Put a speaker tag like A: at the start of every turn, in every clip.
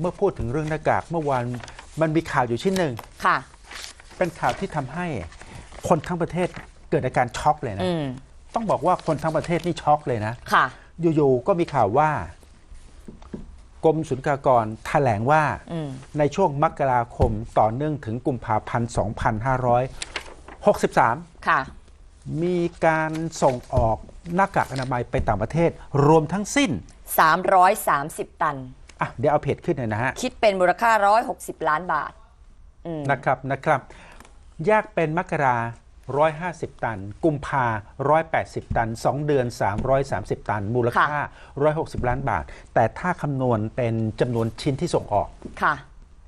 A: เมื่อพูดถึงเรื่องหน้ากากเมื่อวานมันมีข่าวอยู่ชิ้นหนึ่ง
B: ค่ะ
A: เป็นข่าวที่ทำให้คนทั้งประเทศเกิดอาการช็อกเลยนะ
B: อืม
A: ต้องบอกว่าคนทั้งประเทศนี่ช็อกเลยนะ
B: ค่ะ
A: อยู่ๆ ก็มีข่าวว่า กรมศุลกากรแถลงว่า
B: อืม
A: ในช่วงมกราคมต่อเนื่องถึงกุมภาพันธ์2563
B: ค่ะ
A: มีการส่งออกหน้ากากอนามัยไปต่างประเทศ รวมทั้งสิ้น
B: 330 ตัน
A: อะเดี๋ยวเอาเพจขึ้นหน่อยนะฮะ
B: คิดเป็นมูลค่า 160 ล้านบาทอืม
A: นะครับนะครับแยกเป็นมกรา150 ตัน กุมภา180 ตัน 2 เดือน 330 ตัน มูลค่า 160 ล้านบาท แต่ถ้าคำนวณเป็นจำนวนชิ้นที่ส่งออก
B: ค่ะ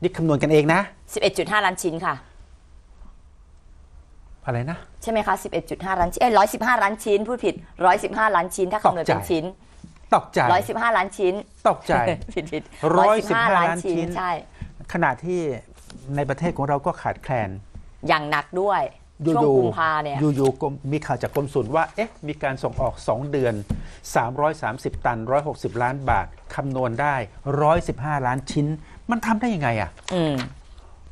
A: นี่คำนวณกันเองนะ
B: 11.5 ล้านชิ้นค่ะ
A: อะไรนะ
B: ใช่ไหมคะ 11.5 ล้านชิ้นเอ้ย115 ล้านชิ้น พูดผิด 115 ล้านชิ้น ถ้าคำนวณเป็น
A: ตกใจ
B: ชิ้น
A: ตกใจ
B: 115ล้านชิ้น
A: ตกใจ
B: ผิดผิด
A: 115ล้านชิ้น
B: ใช่
A: ขณะที่ในประเทศของเราก็ขาดแคลน
B: อย่างหนักด้วย
A: อยู่
B: ช่วง
A: ๆ
B: กุมภาเนี่ย
A: อยู่ๆกรมมีข่าวจากกรมศุลว่าเอ๊ะมีการส่งออก 2 เดือน 330 ตัน 160 ล้านบาทคำนวณได้ 115 ล้านชิ้น มันทำได้ยังไงอะ
B: อืม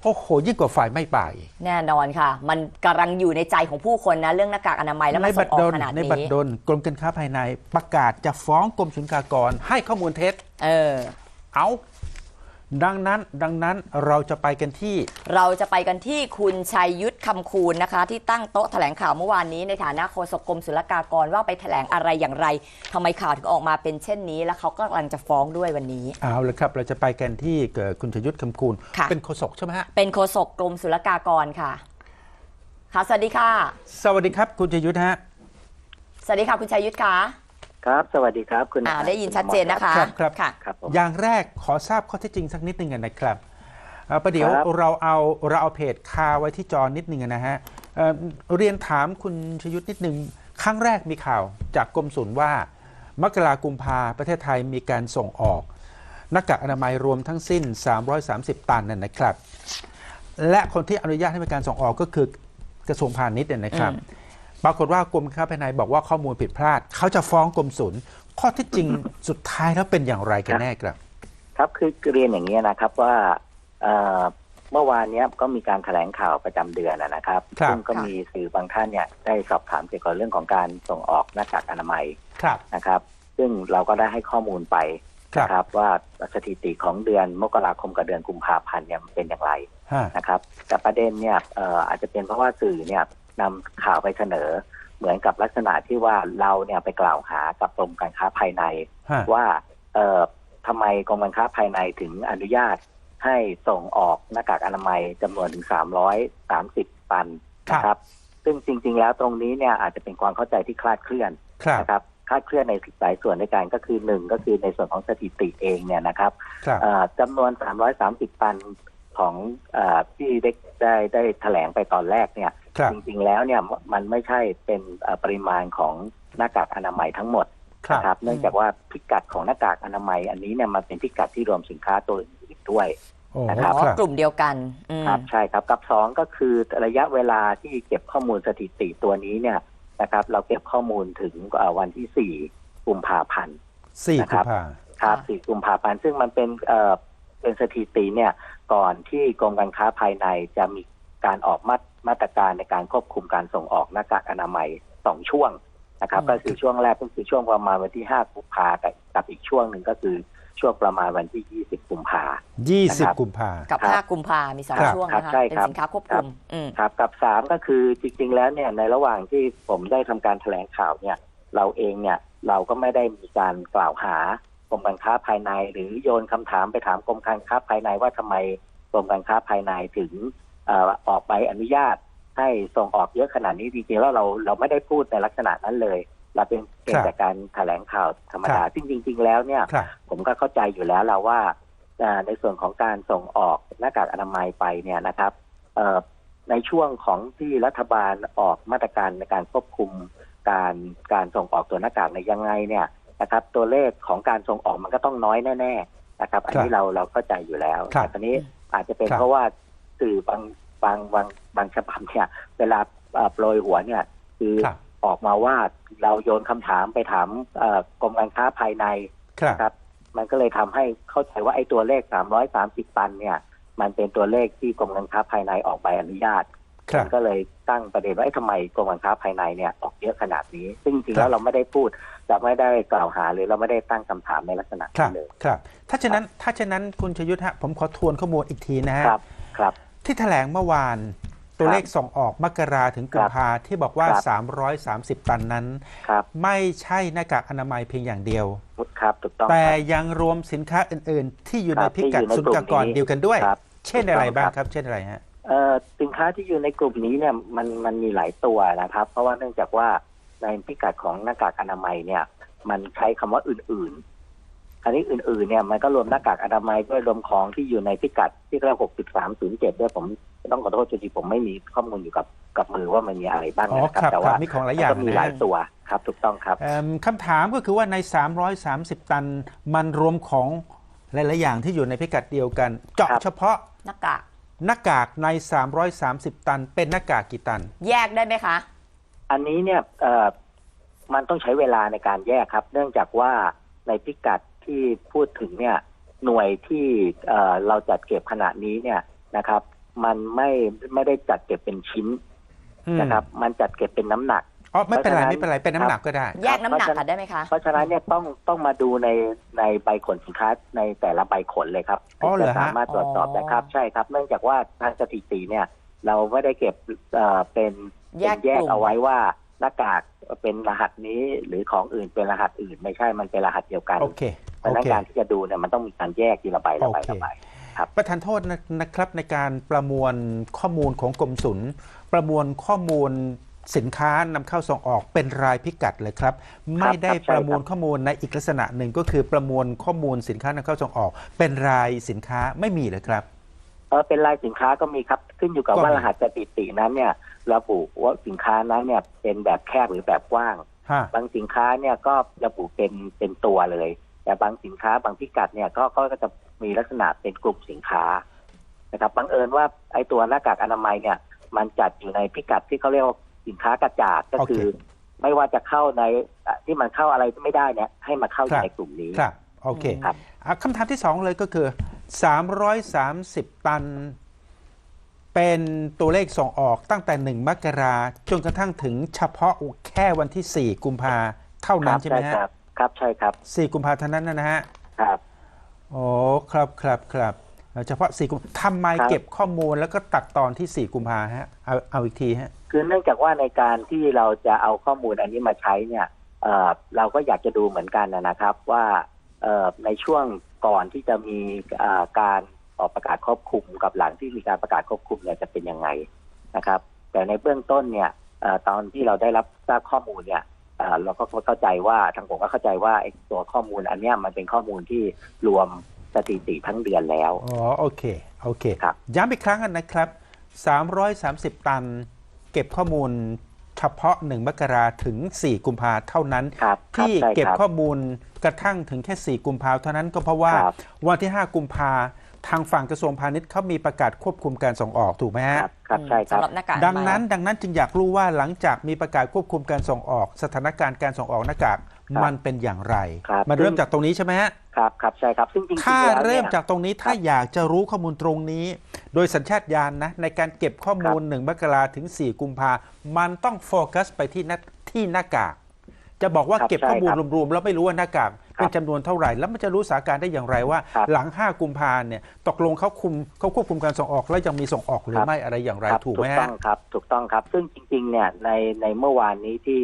A: โอ้โหยิ่งกว่าฝ่ายไม่ป่าอีก
B: แน่นอนค่ะ มันกำลังอยู่ในใจของผู้คนนะเรื่องหน้ากากอนามัยแล้ว
A: ใน
B: มัน
A: บั
B: ส่
A: ต
B: ง
A: ร
B: ออ
A: ด
B: ก
A: ล
B: ขนาด
A: ในบัตร
B: นี้
A: ดลกรมการค้าภายในประกาศจะฟ้องกรมศุลกากรให้ข้อมูลเท็จ
B: เออ
A: เอา ดังนั้นดังนั้นเราจะไปกันที่
B: เราจะไปกันที่คุณชัยยุทธคำคูณนะคะ ที่ตั้งโต๊ะแถลงข่าวเมื่อวานนี้ในฐานะโฆษกกรมศุลกากรว่าไปแถลงอะไรอย่างไรทำไมข่าวถึงออกมาเป็นเช่นนี้ แล้วเขาก็กำลังจะฟ้องด้วยวันนี้
A: เอาละครับ เราจะไปกันที่เอ่อคุณชยุทธคำคูณ
B: ค่ะ
A: เป็นโฆษกใช่ไหมฮะ
B: เป็นโฆษกกรมศุลกากรค่ะ ค่ะ สวัสดีค่ะ
A: สวัสดีครับคุณชยุทธฮะ
B: สวัสดีค่ะคุณชัยยุทธค่ะ
C: ครับ สวัสดีครับ คุณ
B: อ่าได้ยินชัดเจนนะคะ
A: ครับครับ
B: ค่ะ
C: ครับผม
A: อย่างแรกขอทราบข้อเท็จจริงสักนิดหนึ่งนะครับเอ่อประเดี๋ยว
C: ครับ
A: เราเอาเราเอาเพจคาไว้ที่จอนิดหนึ่งนะฮะเอ่อเรียนถามคุณชยุทธนิดหนึ่งครั้งแรกมีข่าวจากกรมศุลว่ามกรากุมภาประเทศไทยมีการส่งออกหน้ากากอนามัยรวมทั้งสิ้น 330 ตันนั่นนะครับ และคนที่อนุญาตให้มีการส่งออกก็คือกระทรวงพาณิชย์เนี่ยนะครับ
B: อืม
A: ปรากฏว่ากรมการค้าภายในบอกว่าข้อมูลผิดพลาด เขาจะฟ้องกรมศุลข้อเที่จริงสุดท้ายแล้วเป็นอย่างไรกันแน่ครับ
C: ครับคือเรียนอย่างนี้ยนะครับว่าเอ่อเมื่อวานเนี้ยก็มีการแถลงข่าวประจำเดือนนะนะครับ
A: ครับ
C: ซึ่งก็
B: ค่ะ
C: มีสื่อบางท่านเนี่ยได้สอบถามเกี่ยวกับเรื่องของการส่งออกหน้ากากอนามัย
A: ครับ
C: นะครับ ซึ่งเราก็ได้ให้ข้อมูลไป
A: ครับ
C: นะครับ ว่าสถิติของเดือนมกราคมกับเดือนกุมภาพันธ์เนี่ยมันเป็นอย่างไร
A: ฮะ
C: นะครับ แต่ประเด็นเนี่ยเอ่ออาจจะเป็นเพราะว่าสื่อเนี่ย นำข่าวไปเสนอ เหมือนกับลักษณะที่ว่าเราเนี่ยไปกล่าวหากับกรมการค้าภายใน
A: ฮะ
C: ว่าเอ่อทำไมกรมการค้าภายในถึงอนุญาตให้ส่งออกหน้ากากอนามัยจำนวนถึง330ตันนะครับ ซึ่งจริง ๆ แล้วตรงนี้เนี่ยอาจจะเป็นความเข้าใจที่คลาดเคลื่อน
A: ครับ
C: นะครับคลาดเคลื่อนในหลายส่วนด้วยกันก็คือหนึ่งก็คือในส่วนของสถิติเองเนี่ยนะครับ
A: ครับ
C: เอ่อจำนวน 330 ตันของเออที่ได้ได้ได้แถลงไปตอนแรกเนี่ย
A: ครับ
C: จริงๆแล้วเนี่ยมันไม่ใช่เป็นเอ่อปริมาณของหน้ากากอนามัยทั้งหมด
A: ครับ
C: นะครับเนื่องจากว่าพิกัดของหน้ากากอนามัยอันนี้เนี่ยมันเป็นพิกัดที่รวมสินค้าตัวอื่นๆด้วย
A: โอ้
C: นะครับ
B: อ๋อ
A: ครับ
B: กลุ่มเดียวกันอืม
C: ครับใช่ครับกับสองก็คือระยะเวลาที่เก็บข้อมูลสถิติตัวนี้เนี่ยนะครับ เราเก็บข้อมูลถึงเอ่อวันที่สี่กุมภาพันธ์
A: สี่
C: นะค
A: กุ
C: รั
A: ม
C: บ
A: ภา
C: ครับ
B: ค่ะ
C: สี่กุมภาพันธ์ซึ่งมันเป็นเอ่อเป็นสถิติเนี่ยก่อนที่กรมการค้าภายในจะมีการออกมาตร มาตรการในการควบคุมการส่งออกหน้ากากอนามัยสองช่วงนะครับ
B: อืม
C: ก็คือช่วงแรกก็คือช่วงประมาณวันที่ห้ากุมภากับกับอีกช่วงหนึ่งก็คือช่วงประมาณวันที่ยี่สิบกุมภา
A: ยี่สิบ
C: นะครับ
A: กุมภา
B: กับ
C: ครับ
B: 5กุมภามีสอง
A: ครับ
B: ช่วง
C: ครับ
B: นะคะ
C: ใช่
B: เป็น
C: ครับ
B: สินค้าควบคุมอืม
C: ครับกับสามก็คือจริง ๆ แล้วเนี่ยในระหว่างที่ผมได้ทำการแถลงข่าวเนี่ย เราเองเนี่ยเราก็ไม่ได้มีการกล่าวหากรมการค้าภายใน หรือโยนคำถามไปถามกรมการค้าภายในว่าทำไมกรมการค้าภายในถึงเอ่อออกใบอนุญาตให้ส่งออกเยอะขนาดนี้จริงๆแล้วเราเราไม่ได้พูดในลักษณะนั้นเลย เราเป็นเพียง
A: ครับ
C: แต่การแถลงข่าวธรรมดา
A: ครับ
C: ซึ่งจริง ๆ แล้วเนี่ย
A: ครับ
C: ผมก็เข้าใจอยู่แล้วเราว่าอ่าในส่วนของการส่งออกหน้ากากอนามัยไปเนี่ยนะครับเอ่อในช่วงของที่รัฐบาลออกมาตรการในการควบคุมการการส่งออกตัวหน้ากากในยยังไงเนี่ยนะครับ ตัวเลขของการส่งออกมันก็ต้องน้อยแน่ ๆ นะครับ อันนี้เราเราเข้าใจอยู่แล้ว
A: ครับ
C: แต่ตอนนี้อาจจะเป็น
A: ครับ
C: เพราะว่า สื่อบางบางบางบางฉบับเนี่ย เวลาเอ่อโปรยหัวเนี่ย คือ
A: ครับ
C: ออกมาว่าเราโยนคำถามไปถามเอ่อกรมการค้าภายใน
A: ครับ
C: ครับมันก็เลยทำให้เข้าใจว่าไอ้ตัวเลข330ตันเนี่ย มันเป็นตัวเลขที่กรมการค้าภายในออกใบอนุญาต
A: ครับ
C: มันก็เลยตั้งประเด็นว่าเอ๊ะทำไมกรมการค้าภายในเนี่ยออกเยอะขนาดนี้ ซึ่งจริงๆ
A: ครั
C: แล้
A: บ
C: วเราไม่ได้พูดจะไม่ได้กล่าวหาหรือเราไม่ได้ตั้งคำถามในลักษณะ
A: ครับ
C: นี้เลย
A: ครับ ถ้าฉะนั้นถ้าฉะนั้นคุณชยุทธฮะผมขอทวนข้อมูลอีกทีนะฮะ
C: ครับครับ
A: ที่แถลงเมื่อวานตัวเลขส่งออกมกราถึงกุมภาที่บอกว่า
C: ครับ
A: 330 ตันนั้น
C: ครับ
A: ไม่ใช่หน้ากากอนามัยเพียงอย่างเดียว
C: ครับถูกต้อง
A: แต่
C: ครับ
A: ยังรวมสินค้าอื่น ๆ ที่อยู่
C: ค
A: ใน
C: รับ
A: พิกัด
C: ที่อยู่ใน
A: สุญญากร
C: กลุ่มนี้
A: เดียวกันด้วย
C: ครับ
A: เช่นอะไร
C: ถูกต้อง
A: บ้าง
C: ครับ
A: ครับ เช่นอะไรฮะ
C: เอ่อสินค้าที่อยู่ในกลุ่มนี้เนี่ยมันมันมีหลายตัวนะครับ เพราะว่าเนื่องจากว่าในพิกัดของหน้ากากอนามัยเนี่ย มันใช้คำว่าอื่น ๆ อันนี้อื่นๆเนี่ยมันก็รวมหน้ากากอนามัยด้วยรวมของที่อยู่ในพิกัดที่เรียกหกสิบสามศูนย์เจ็ดด้วยผมต้องขอโทษจริงๆผมไม่มีข้อมูลอยู่กับกับมือว่ามันมีอะไรบ้าง
A: อ๋อ
C: นะครับ
A: ครับ
C: แต่
A: ครั
C: ว่า
A: บมีของหลาย
C: มัน
A: อย่าง
C: ก็มี
A: นะ
C: ห
A: ฮะ
C: ลายตัวครับถูกต้องครับ
A: เอิ่มคำถามก็คือว่าใน 330 ตันมันรวมของหลายๆอย่างที่อยู่ในพิกัดเดียวกัน เจาะ
C: ครับ
A: เฉพาะ
B: หน้ากาก
A: หน้ากากใน 330 ตัน เป็นหน้ากากกี่ตัน
B: แยกได้ไหมคะ
C: อันนี้เนี่ยเอ่อมันต้องใช้เวลาในการแยกครับ เนื่องจากว่าในพิกัด ที่พูดถึงเนี่ยหน่วยที่เอ่อเราจัดเก็บขณะนี้เนี่ยนะครับ มันไม่ไม่ได้จัดเก็บเป็นชิ้น
A: อืม
C: นะครับ มันจัดเก็บเป็นน้ำหนัก
A: อ๋อไม่เป็นไร
C: เพราะฉะนั้น
A: ไม่เป็นไรเป็นน้ำหนักก็ได้
B: แยกน้ำหนัก
C: เพราะฉะนั้น
B: ค่ะได้ไหมคะ
C: เพราะฉะนั้นเนี่ยต้องต้องมาดูในในใบขนสินค้าในแต่ละใบขนเลยครับ
A: อ๋อเหรอ
C: จะ
A: ฮะ
C: สามารถตรวจสอบ
B: อ๋อ
C: ได้ครับใช่ครับ เนื่องจากว่าทางสถิติเนี่ย เราไม่ได้เก็บเอ่อเป็น
B: แยก
C: เป็นแยก
B: กลุ่ม
C: เอาไว้ว่าหน้ากากเป็นรหัสนี้หรือของอื่นเป็นรหัสอื่น ไม่ใช่มันเป็นรหัสเดียวกัน
A: โอเค
C: เพ
A: โอ
C: ราะฉะนั้น
A: เค
C: การที่จะดูเนี่ยมันต้องมีการแยกทีละใบละใบ
A: โอเค
C: ละใบ
A: ประธานโทษนะนะครับในการประมวลข้อมูลของกรมศุลประมวลข้อมูลสินค้านำเข้าส่งออกเป็นรายพิกัดเลยครับ ไม่ได้ประมวลข้อมูลในอีกลักษณะหนึ่งก็คือประมวลข้อมูลสินค้านำเข้าส่งออก เป็นรายสินค้าไม่มีเลยครับ
C: เออเป็นรายสินค้าก็มีครับขึ้นอยู่กับ
A: ก็มี
C: ว่ารหัสสถิตินั้นเนี่ยระบุว่าสินค้านั้นเนี่ยเป็นแบบแคบหรือแบบกว้าง
A: ฮะ
C: บางสินค้าเนี่ยก็ระบุเป็นเป็นตัวเลย แต่บางสินค้าบางพิกัดเนี่ยก็ก็จะมีลักษณะเป็นกลุ่มสินค้านะครับบังเอิญว่าไอ้ตัวหน้ากากอนามัยเนี่ย มันจัดอยู่ในพิกัดที่เขาเรียกว่าสินค้ากระจาดก็คือ ไม่ว่าจะเข้าในอะที่มันเข้าอะไรไม่ได้เนี่ย ให้มาเข้าอยู่ในกลุ่มนี้
A: ครับโอเค
C: ครับ
A: อะคำถามที่สองเลยก็คือ 330 ตัน เป็นตัวเลขส่งออกตั้งแต่ 1 มกราจนกระทั่งถึงเฉพาะแค่วันที่ 4 กุมภาเท่า
C: ค
A: นั้
C: รั
A: นใช่ไหมฮะ
C: ครับ ครับใช่ครับ
A: 4กุมภาเท่านั้นนะฮะ
C: ครับ
A: โอ้ครับครับครับเอ่อเฉพาะ4กุมทำไม
C: ครับ
A: เก็บข้อมูลแล้วก็ตัดตอนที่4กุมภาฮะเอาเอาอีกทีฮะ
C: คือเนื่องจากว่าในการที่เราจะเอาข้อมูลอันนี้มาใช้เนี่ยเอ่อเราก็อยากจะดูเหมือนกันนะนะครับว่าเอ่อในช่วงก่อนที่จะมีเอ่อการออกประกาศควบคุมกับหลังที่มีการประกาศควบคุมเนี่ยจะเป็นยังไงนะครับ แต่ในเบื้องต้นเนี่ยเอ่อตอนที่เราได้รับทราบข้อมูลเนี่ย เอ่อเราก็เข้าใจว่าทางผมก็เข้าใจว่าไอ้ตัวข้อมูลอันเนี้ยมันเป็นข้อมูลที่รวมสถิติทั้งเดือนแล้ว
A: อ๋อ โอเค โอเค
C: ครับ
A: ย้ำอีกครั้งนะครับ 330 ตัน เก็บข้อมูลเฉพาะ 1 มกราถึง 4 กุมภาเท่านั้น
C: ครับครับ
A: ที่
C: ใช่
A: เก็บ
C: ครับ
A: ข้อมูลกระทั่งถึงแค่ 4 กุมภาเท่านั้นก็เพราะว่า
C: ครับ
A: วันที่ 5 กุมภา ทางฝั่งกระทรวงพาณิชย์เขามีประกาศควบคุมการส่งออกถูกไหมฮะ
C: ครับครับใช่ค
B: สำ
C: รับ
B: หรับหน้ากาก
A: ดังนั้น
B: อนามัย
A: ดังนั้นจึงอยากรู้ว่าหลังจากมีประกาศควบคุมการส่งออก สถานการณ์การส่งออกหน้ากาก
C: ครับ
A: มันเป็นอย่างไร
C: ครับ
A: มันเริ่มจากตรงนี้ใช่ไหมฮะ
C: ครับครับใช่ครับซึ่งจริงๆ
A: ถ้า
C: แล้วนี่ย
A: เริ่มจากตรงนี้ถ้าอยากจะรู้ข้อมูลตรงนี้ โดยสัญชาตญาณนะ ในการเก็บข้อมูล1มกราถึง 4 กุมภามันต้องโฟกัสไปที่หน้าที่หน้ากาก จะบอกว่า
C: ครับ
A: เก็บข้อมูล
C: ใช่ครับ
A: รวมๆแล้วไม่รู้ว่าหน้ากาก
C: ครับ
A: เป็นจำนวนเท่าไหร่ แล้วมันจะรู้สถานการณ์ได้อย่างไรว่า
C: ครับ
A: หลัง 5 กุมภาเนี่ยตกลงเขาคุมเขาควบคุมการส่งออกแล้วยังมีส่งออกหรือไม่อะไรอย่างไร
C: ครับ
A: ถูกไหม
C: ต้
A: ฮะ
C: องครับถูกต้องครับ ซึ่งจริงๆเนี่ยในในเมื่อวานนี้ที่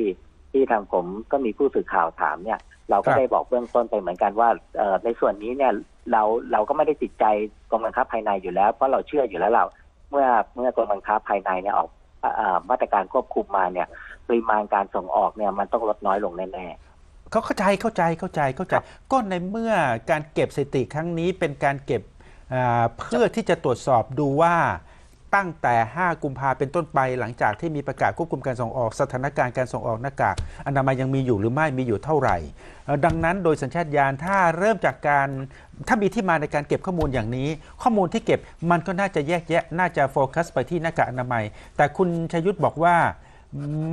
C: ที่ทางผมก็มีผู้สื่อข่าวถามเนี่ย เราก็
A: ครับ
C: ได้บอกเบื้องต้นไปเหมือนกันว่าเอ่อในส่วนนี้เนี่ยเราเราก็ไม่ได้ติดใจกรมการค้าภายในอยู่แล้ว เพราะเราเชื่ออยู่แล้วเราเมื่อเมื่อกรมการค้าภายในเนี่ยออกอ่าอ่ามาตรการควบคุมมาเนี่ยปริมาณการส่งออกเนี่ยมันต้องลดน้อยลงแน่
A: เขาเข้าใจเข้าใจเข้าใจเข้าใจก็ในเมื่อการเก็บสถิติครั้งนี้เป็นการเก็บอ่าเพื่อที่จะตรวจสอบดูว่าตั้งแต่ 5 กุมภาเป็นต้นไปหลังจากที่มีประกาศควบคุมการส่งออกสถานการณ์การส่งออกหน้ากากอนามัยยังมีอยู่หรือไม่มีอยู่เท่าไหร่เอ่อดังนั้นโดยสัญชาตญาณถ้าเริ่มจากการถ้ามีที่มาในการเก็บข้อมูลอย่างนี้ ข้อมูลที่เก็บมันก็น่าจะแยกแยะน่าจะโฟกัสไปที่หน้ากากอนามัย แต่คุณชยุทธบอกว่า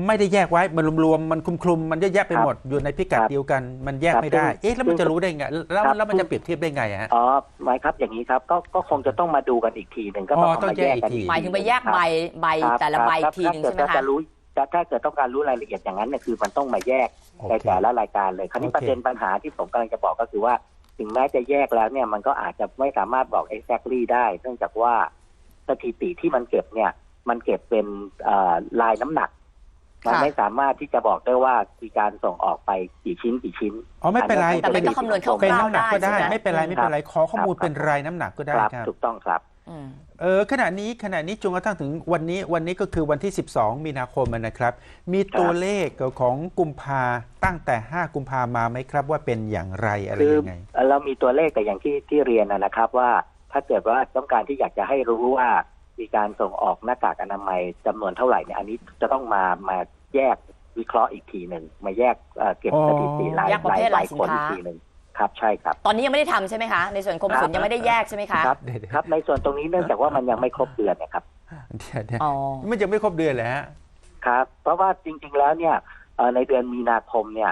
A: ไม่ได้แยกไว้มันรวมๆมันคลุมๆมันเยอะแยะไปหมดอยู่ในพิกัด
C: ครับ
A: เดียวกัน มันแยก
C: ครับ
A: ไม่ได้
C: ซึ่ง
A: เอ๊ะแล้วมัน
C: ซึ่ง
A: จะรู้ได้ไงแล้ว
C: ครับ
A: แล้วมันจะเปรียบเทียบได้ไงอะฮะ
C: อ๋อหมายครับอย่างนี้ครับก็ก็คงจะต้องมาดูกันอีกทีหนึ่งก็ต้อง
A: อ๋อ
C: เอา
A: ต้อง
C: มาแยกกัน
A: แยกอีกที
C: อีก
B: หมายถึงไปแยกใบใบ
C: ครับ
B: แต่ละใบ
C: ครับ
B: ทีหนึง
C: ถ้า
B: ใช่ไหม
C: เกิด
B: คะ
C: จะรู้ถ้าถ้าเกิดต้องการรู้รายละเอียดอย่างนั้นเนี่ยคือมันต้องมาแยก
A: โอ
C: ใน
A: เค
C: แต่ละรายการเลย คราวนี้
A: โอเค
C: ประเด็นปัญหาที่ผมกำลังจะบอกก็คือว่าถึงแม้จะแยกแล้วเนี่ยมันก็อาจจะไม่สามารถบอก exactly ได้เนื่องจากว่าสถิติที่มันเก็บเนี่ย มันเก็บเป็นเอ่อลายน้ำหนัก มัน
B: ค่ะ
C: ไม่สามารถที่จะบอกได้ว่ามีการส่งออกไปกี่ชิ้นกี่ชิ้น
A: อ๋อไม่เป็นไร
C: อันนี้
B: แต่มันก็คำนวณคร่าวๆ
A: เป็นน้ำหนักก็ได้
B: ได้ใช่ไหม
A: ไม่เป็นไรไม่เป็นไรขอข้อมูล
C: ครับ
A: เป็นรายน้ำหนักก็ได้
C: ครับ
A: ครับ
C: ถูกต้องครับ
B: อืม
A: เออขณะนี้ขณะนี้จนกระทั่งถึงวันนี้วันนี้ก็คือวันที่ 12 มีนาคมนะครับ มีตัวเลขของกุมภาตั้งแต่ 5 กุมภามาไหมครับ ว่าเป็นอย่างไรอะไร
C: คือ
A: ยังไง
C: เรามีตัวเลขแต่อย่างที่ที่เรียนนะนะครับว่าถ้าเกิดว่าต้องการที่อยากจะให้รู้ว่า มีการส่งออกหน้ากากอนามัยจำนวนเท่าไหร่เนี่ยอันนี้จะต้องมามาแยกวิเคราะห์อีกทีหนึ่งมาแยกเอ่อเก็บ
A: อ๋อ
C: สถิติราย
B: แยกประเภท
C: ราย
B: รายสิน
C: คน
B: ค้า
C: อีกทีหนึ่งครับใช่ครับ
B: ตอนนี้ยังไม่ได้ทำใช่ไหมคะ ในส่วนกรมศุลยังไม่ได้แยกใช่ไหมคะ
C: ครับ
A: เดี๋ยวเดี๋ยว
C: ครับในส่วนตรงนี้เนื่องจากว่ามันยังไม่ครบเดือนเนะครับ
A: เดี๋ยวเดี๋ยว
B: อ๋อ
A: มันยังไม่ครบเดือนเลยฮะ
C: ครับ เพราะว่าจริง ๆ แล้วเนี่ยเอ่อในเดือนมีนาคมเนี่ย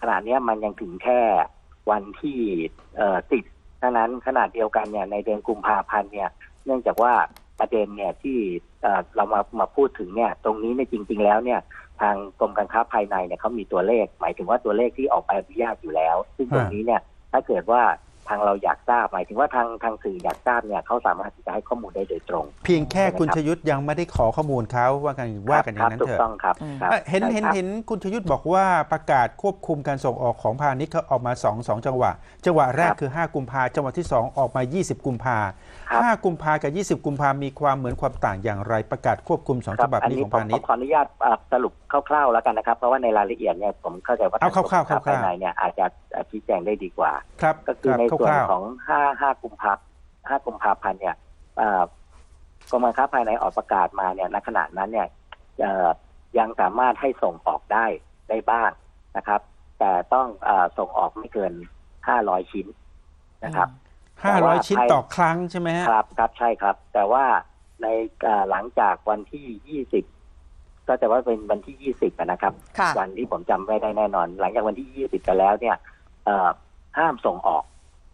C: ขนาดเนี้ยมันยังถึงแค่วันที่เอ่อติดเท่านั้นขนาดเดียวกันเนี่ยในเดือนกุมภาพันธ์เนี่ย เนื่องจากว่า ประเด็นเนี่ยที่เรามามาพูดถึงเนี่ยตรงนี้ในจริง ๆ แล้วเนี่ยทางกรมการค้าภายในเนี่ยเขามีตัวเลข หมายถึงว่าตัวเลขที่ออกไปอนุญาตอยู่แล้ว ซึ่งตรงนี้เนี่ยถ้าเกิดว่า ทางเราอยากทราบหมายถึงว่าทางทางสื่ออยากทราบเนี่ยเขาสามารถที่จะให้ข้อมูลได้โดยตรง
A: เพียงแค่คุณชยุทธยังไม่ได้ขอข้อมูลเขาว่ากันว่ากันอย่างนั้น
C: ถู
A: เถ
C: ก
A: อะ
C: ต้องครับ
B: อืม
C: ครับ
A: เอ่อเห็น
C: ใช่
A: เห็น
C: ครับ
A: เห็นคุณชยุทธบอกว่าประกาศควบคุมการส่งออกของพาณิชย์เขาออกมา2องสองจังหวะ จังหวะแรก
C: ครับ
A: คือ 5 กุมภาจังหวะที่ 2 ออกมา 20 กุมภา
C: ครับ
A: ห้ากุมภากับ 20 กุมภามีความเหมือนความต่างอย่างไรประกาศควบคุมสอง
C: ค
A: ฉ
C: รับ
A: บับ
C: อัน
A: นี้
C: นี้
A: ของ
C: ผม
A: พาณิ
C: ผ
A: ช
C: ม
A: ย์
C: ขออนุญาตเอ่อสรุปคร่าวๆแล้วกันนะครับเพราะว่าในรายละเอียดเนี่ยผมเข้าใจว่า
A: เอาคร่าวๆ
C: ทงกรมกภายใน
A: คร่าวๆ
C: เนี่ยอาจจะเอ่อ ชี้แจงได้ดีกว่า
A: ครับ
C: ก็คือ
A: รับ
C: ในส่วน
A: คร่าว
C: ของห้าห้ากุมภาห้ากุมภาพันธ์เนี่ยเอ่อกรมการค้าภายในออกประกาศมาเนี่ยณขณะนั้นเนี่ยเอ่อยังสามารถให้ส่งออกได้ได้บ้างนะครับ แต่ต้องเอ่อส่งออกไม่เกินห้าร้อยชิ้นนะครับ
A: ห้าร้อยชิ้นต่อครั้งใช่ไหมฮะ
C: ครับครับใช่ครับ แต่ว่าในเอ่อหลังจากวันที่ยี่สิบก็จะว่าเป็นวันที่ยี่สิบนะครับ
B: ค่ะ
C: วันที่ผมจำไม่ได้แน่นอน หลังจากวันที่ยี่สิบไปแล้วเนี่ยเอ่อ ห้ามส่งออก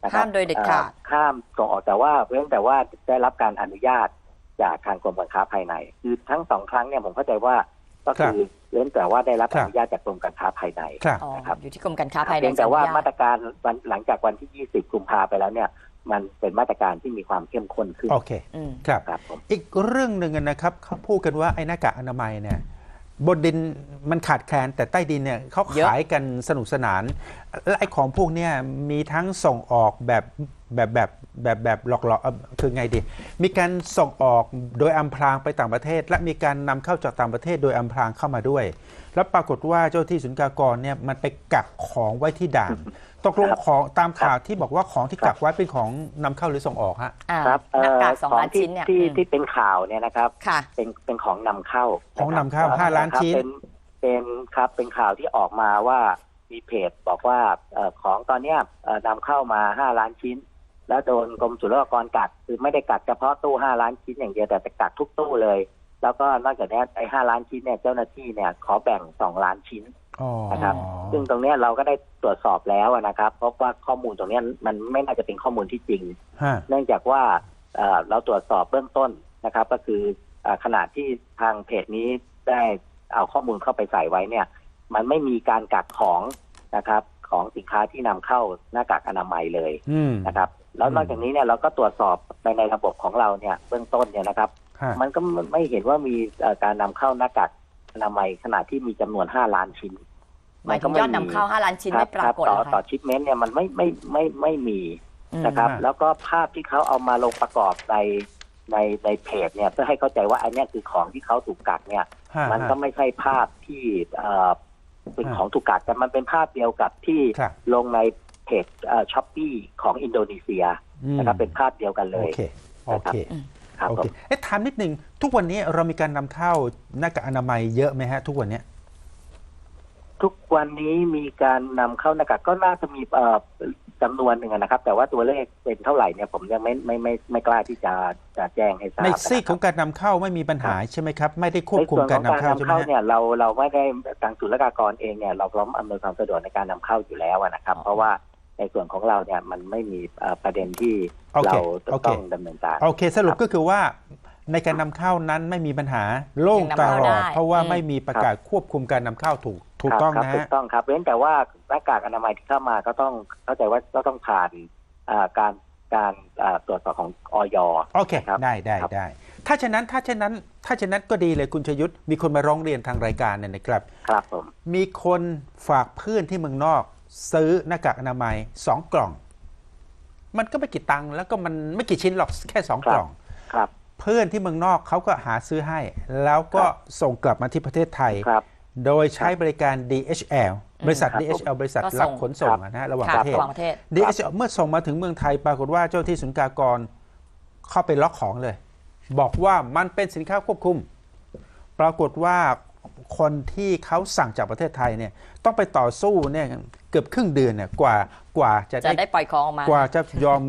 C: นะครับ
B: ห้ามโดยเด็ดขาด
C: อ่อห้ามส่งออกแต่ว่าเว้นแต่ว่าได้รับการอนุญาตจากทางกรมการค้าภายใน คือทั้งสองครั้งเนี่ยผมเข้าใจว่าก็คือเว้นแต่ว่าได้รับ
A: ครั
C: อบนุญาตจากกรมการค้าภายใน
A: ครับ
B: อ๋อ
C: นะครับ
B: อยู่ที่กรมการค้าภายใน
C: เพียงแต่ว่า
B: จะอนุญ
C: มาตรการวันหลังจากวันที่ 20 กุมภาไปแล้วเนี่ยมันเป็นมาตรการที่มีความเข้มข้นขึ้น
A: โอเค
B: อืม
A: ครับ
C: ครับผม
A: อีกเรื่องหนึ่งนะครับเขาพูดกันว่าไอ้หน้ากากอนามัยเนี่ย บนดินมันขาดแคลนแต่ใต้ดินเนี่ยเขา
B: เยอะ
A: ขายกันสนุกสนาน และไอ้ของพวกเนี่ยมีทั้งส่งออกแบบแบบแบบ แบบแบบหลอกหลอกเอ่อคือไงดี มีการส่งออกโดยอำพรางไปต่างประเทศ และมีการนำเข้าจากต่างประเทศโดยอำพรางเข้ามาด้วย แล้วปรากฏว่าเจ้าที่สุนกากรเนี่ยมันไปกักของไว้ที่ด่านตกลง
C: ครับ
A: ของตามข่าวที่บอกว่าของที่กักไว้เป็นของนำเข้าหรือส่งออกฮะ
B: อ่า
C: ครับ
B: หน้ากาก
C: เส
B: องล้าน
C: ที่
B: ชิ้นเนี่ย
C: ที่
B: อืม
C: ที่เป็นข่าวเนี่ยนะครับ
B: ค่ะ
C: เป็นเป็นของนำเข้า
A: ของนำเข้าะ
C: ครับ
A: ห้าล้าน
C: ครับ
A: ชิ้น
C: เป็นเป็นครับเป็นข่าวที่ออกมาว่ามีเพจบอกว่าเอ่อของตอนเนี้ยเอ่อนำเข้ามา5ล้านชิ้น แล้วโดนกรมศุลกากรกักคือไม่ได้กักเฉพาะตู้5ล้านชิ้นอย่างเดียวแต่จะกักทุกตู้เลย แล้วก็นอกจากนี้ไอ้5ล้านชิ้นเนี่ยเจ้าหน้าที่เนี่ยขอแบ่ง2ล้านชิ้น
A: อ๋อ
C: นะครับ ซึ่งตรงเนี้ยเราก็ได้ตรวจสอบแล้วนะครับเพราะว่าข้อมูลตรงเนี้ยมันไม่น่าจะเป็นข้อมูลที่จริง
A: ฮะ
C: เนื่องจากว่าเอ่อเราตรวจสอบเบื้องต้นนะครับ ก็คือเอ่อขณะที่ทางเพจนี้ได้เอาข้อมูลเข้าไปใส่ไว้เนี่ย มันไม่มีการกักของนะครับ ของสินค้าที่นำเข้าหน้ากากอนามัยเลย
A: อืม
C: นะครับ แล้ว
A: อืม
C: นอกจากนี้เนี่ยเราก็ตรวจสอบในในระบบของเราเนี่ยเบื้องต้นเนี่ยนะครับ
A: ฮะ
C: มันก็ไม่เห็นว่ามีเอ่อการนำเข้าหน้ากากอนามัยขนาดที่มีจำนวน5ล้านชิ้น
B: หมายถึงยอดนำเข้า5ล้านชิ้น
C: ครั
B: ไม่
C: บ
B: ปรา
C: ครับ
B: กฏ
C: ต่อ
B: เหรอ
C: ต่อ
B: คะ
C: ชิปเมนต์เนี่ยมันไม่ไม่ไม่ไม่มี
B: อืม
C: นะครับ
A: อืม
C: แล้วก็ภาพที่เขาเอามาลงประกอบในในในเพจเนี่ยเพื่อให้เข้าใจว่าอันเนี้ยคือของที่เขาถูกกักเนี่ย
A: ฮะ
C: มันก็
A: ฮะ
C: ไม่ใช่ภาพที่เอ่อเป็น
A: ฮะ
C: ของถูกกักแต่มันเป็นภาพเดียวกับที่
A: ครับ
C: ลงใน เพจช้อปปี้ของอินโดนีเซีย
A: อืม
C: นะครับเป็นภาพเดียวกันเล
A: โอยเคโอเค
C: ครับ
A: โอ
C: ผ
A: เค
C: ม
A: เอ๊ะถามนิดหนึ่งทุกวันนี้เรามีการนำเข้าหน้ากากอนามัยเยอะไหมฮะ ทุกวันเนี้ย
C: ทุกวันนี้มีการนำเข้าหน้ากากก็น่าจะมีเอ่อจำนวนหนึ่งอะนะครับ แต่ว่าตัวเลขเป็นเท่าไหร่เนี่ยผมยังไม่ไม่ไม่ไม่กล้าที่จะจะแจ้งให้ทราบ
A: ใน
C: นะ
A: ซีกของ
C: ครับ
A: การนำเข้าไม่มีปัญหาใช่ไหมครับ ไม่ได้ควบ
C: ใน
A: คุม
C: ส่วนข
A: กา
C: อ
A: รง
C: การ
A: นำเข้าใช่
C: นำ
A: ไหม
C: เข้า
A: ฮะ
C: เนี่ยเราเราไม่ได้ทางศุลกากรเองเนี่ยเราพร้อมอำนวยความสะดวกในการนำเข้าอยู่แล้วอะนะครับ เพราะว่า ในส่วนของเราเนี่ยมันไม่มีเอ่อประเด็นที่
A: โอเค
C: เรา
A: โอเค
C: ต้องดำเนินการ
A: โอเคสรุปก็คือว่าในการนำเข้านั้นไม่มีปัญหาโล่ง
B: ยังนำ
A: ต
B: เข้า
A: ลอด
B: ได้
A: เพราะว่า
B: อืม
A: ไม่มีประกาศควบคุมการนำเข้าถูกถูก
C: ครับ
A: ต้อง
C: ครับ
A: นะ
C: ถู
A: ฮะ
C: กต้องครับเว้นแต่ว่าหน้ากากอนามัยที่เข้ามาก็ต้องเข้าใจว่าก็ต้องผ่านอ่าการการอ่าตรวจสอบของออย
A: โอเค
C: ครับ
A: ได้ได้
C: ครับ
A: ได้ถ้าฉะนั้นถ้าฉะนั้นถ้าฉะนั้นก็ดีเลยคุณชยุทธมีคนมาร้องเรียนทางรายการเนี่ยนะครับ
C: ครับผม
A: มีคนฝากเพื่อนที่เมืองนอก ซื้อหน้ากากอนามัยสองกล่อง มันก็ไม่กี่ตังค์แล้วก็มันไม่กี่ชิ้นหรอกแค่สองกล่อง
C: ครับ
A: เพื่อนที่เมืองนอกเขาก็หาซื้อให้ แล้วก็ส่งกลับมาที่ประเทศไทย
C: ครับ
A: โดยใช้บริการ DHL บริษัท
C: ครับ
A: DHL บริษัท
B: ก็ส่ง
A: รับขนส่ง
C: ครับ
A: อะนะฮะระหว่าง
B: ค่ะ
A: ประเทศ
B: ระหว่างประเทศ
A: DHL เมื่อส่งมาถึงเมืองไทยปรากฏว่าเจ้าที่สุนกากรเข้าไปล็อกของเลย บอกว่ามันเป็นสินค้าควบคุม ปรากฏว่า คนที่เขาสั่งจากประเทศไทยเนี่ยต้องไปต่อสู้เนี่ยเกือบครึ่งเดือนเนี่ยกว่ากว่าจะ
B: จะ
A: ได้
B: ได้ปล่อยของออกมา
A: กว่าจะยอม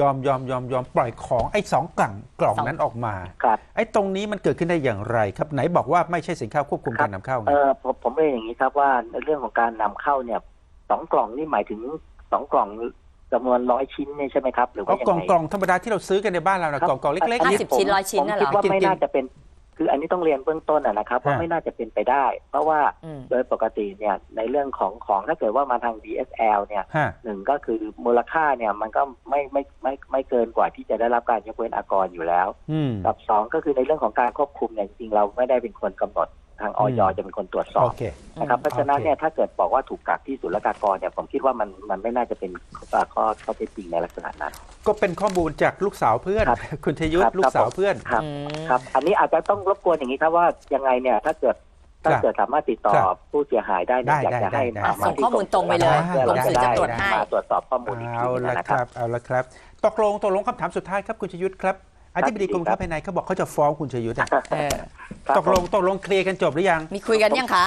A: ยอมยอมยอมยอมปล่อยของไอ้สองกล่องกล่อง
B: สอง
A: นั้นออกมา
C: ครับ
A: ไอ้ตรงนี้มันเกิดขึ้นได้อย่างไร ครับไหนบอกว่าไม่ใช่สินค้าควบคุม
C: ครับ
A: การนำเข้าไง
C: เออผมผมเรียนอย่างนี้ครับว่าในเรื่องของการนำเข้าเนี่ยสองกล่องนี่หมายถึงสองกล่องจำนวนร้อยชิ้นเนี่ยใช่ไหมครับหรือว่า
A: เอา
C: ยัง
A: กล่อง
C: ไง
A: กล่องธรรมดาที่เราซื้อกันในบ้านเรานะครับกล่องกล่องเล็ก
C: อั
B: ห้า
C: นี้
B: สิบ
C: ผม
B: ชิ้นร้อยชิ้น
C: ผม
B: น่ะเหร
C: คิ
B: อ
C: ดว่า
A: กิน
C: ไม่
A: กิน
C: น่าจะเป็น คืออันนี้ต้องเรียนเบื้องต้นอะนะครับว่า
A: ฮะ
C: ไม่น่าจะเป็นไปได้ เพราะว่า
B: อืม
C: โดยปกติเนี่ยในเรื่องของของถ้าเกิดว่ามาทาง DSL เนี่ย
A: ๆฮะ
C: หนึ่งก็คือมูลค่าเนี่ยมันก็ไม่ไม่ไม่ไม่เกินกว่าที่จะได้รับการยกเว้นอากรอยู่แล้ว
A: อืม
C: กับสองก็คือในเรื่องของการควบคุมเนี่ยจริงๆเราไม่ได้เป็นคนกำหนด ทางออย
A: อืม
C: จะเป็นคนตรวจสอ
A: โอบเค
C: นะครับเพราะฉะนั้น
A: โอเค
C: เนี่ยถ้าเกิดบอกว่าถูกกักที่ศุลกากรเนี่ยผมคิดว่ามันมันไม่น่าจะเป็นเอ่อข้อข้อเท็จจริงในลักษณะนั้น
A: ก็เป็นข้อมูลจากลูกสาวเพื่อน
C: ครับ
A: คุณชยุท
C: ครั
A: ธ
C: บ
A: ลูกสาว
C: ครับผม
A: เพื่อน
C: ครับ
B: อืม
C: ครับอันนี้อาจจะต้องรบกวนอย่างนี้ครับว่ายังไงเนี่ยถ้าเกิดถ้า
A: ครับ
C: เกิดสามารถติดต่อ
A: ครับ
C: ผู้เสียหายได้เนี่ย
A: ได้
C: อยากจะ
A: ได้
C: ให้
A: ได้
C: มา
A: ได้
B: ส่งข้อมูลตรงไปเลย
C: พื่อเรา
A: กรมสื่อจะตรวจให้
C: มาตรวจสอบข้อมูลอีก
A: เอา
C: ทีนึง
A: ละ
C: นะ
A: ค
C: ครั
A: รับบเอาละครับตกลงตกลงคำถามสุดท้ายครับคุณชยุทธครับ อธิบดีกรม
C: ครั
A: ค้า
C: บ
A: ภายในเขาบอกเขาจะฟ้องคุณชยุทธอะ
B: เออ
C: ครับ
A: ตกลงตกลงเคลียร์กันจบหรือยัง
B: มีคุยกันยังคะ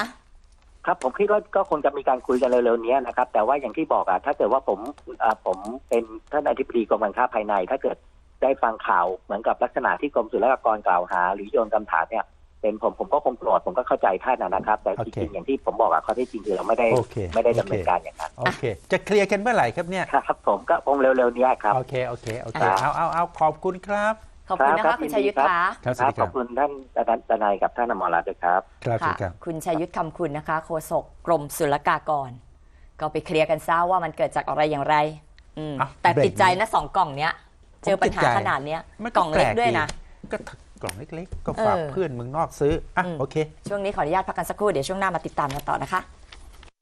C: ครับผมคิดว่าก็คงจะมีการคุยกันเร็วๆนี้นะครับ แต่ว่าอย่างที่บอกอะถ้าเกิดว่าผมอ่าผมเป็นท่านอธิบดีกรมการค้าภายใน ถ้าเกิดได้ฟังข่าวเหมือนกับลักษณะที่กรมศุลกากรกล่าวหา หรือโยนคำถามเนี่ย เป็นผมผมก็คงโกรธผมก็เข้าใจท่านนะนะครับ แต่
A: โอ
C: จ
A: เค
C: ริงๆอย่างที่ผมบอกอะข้อเที่จริงคือเราไม่ได้
A: โอเค
C: ไม่ได้
A: โอ
C: ดำ
A: เค
C: เนินการอย่างนั้น
A: โอเค จะเคลียร์กันเมื่อไหร่ครับเนี่ย
C: ครับ ผมก็คงเร็วๆนี้ครับ
A: โอเคโอเคโอเค
C: ครับ
A: เอาเอาเอาขอบคุณครับ
B: ขอบคุณนะ
C: ครั
B: คะ
C: บ
B: คุณ
C: ยินดี
B: ชัยยุทธ
C: ครับ
B: คะ
A: ครับส
C: ค
A: วั
C: รั
A: ส
C: บ
A: ดีครับ
C: ขอบคุณท่านทนายกับท่านอมรรัตน์ด้วยครับ
A: ครับสวัส
B: ค่ะ
A: ดีครับ
B: คุณชัยยุทธคำคุณนะคะโฆษกกรมศุลกากร ก็ไปเคลียร์กันซะว่ามันเกิดจากอะไรอย่างไรอืม
A: อะ
B: แต่
A: เบรก
B: ติดใจนะสองกล่องเนี้ย เจอปัญหาขนาดเนี้ย
A: มัน
B: กล่องเล็กด้วยนะ
A: ก็กล่องเล็กๆ ก็ฝาก
B: เออ
A: เพื่อนเมืองนอกซื้ออะ
B: อืม
A: โอเค
B: ช่วงนี้ขออนุญาตพักกันสักครู่เดี๋ยวช่วงหน้ามาติดตามกันต่อนะคะ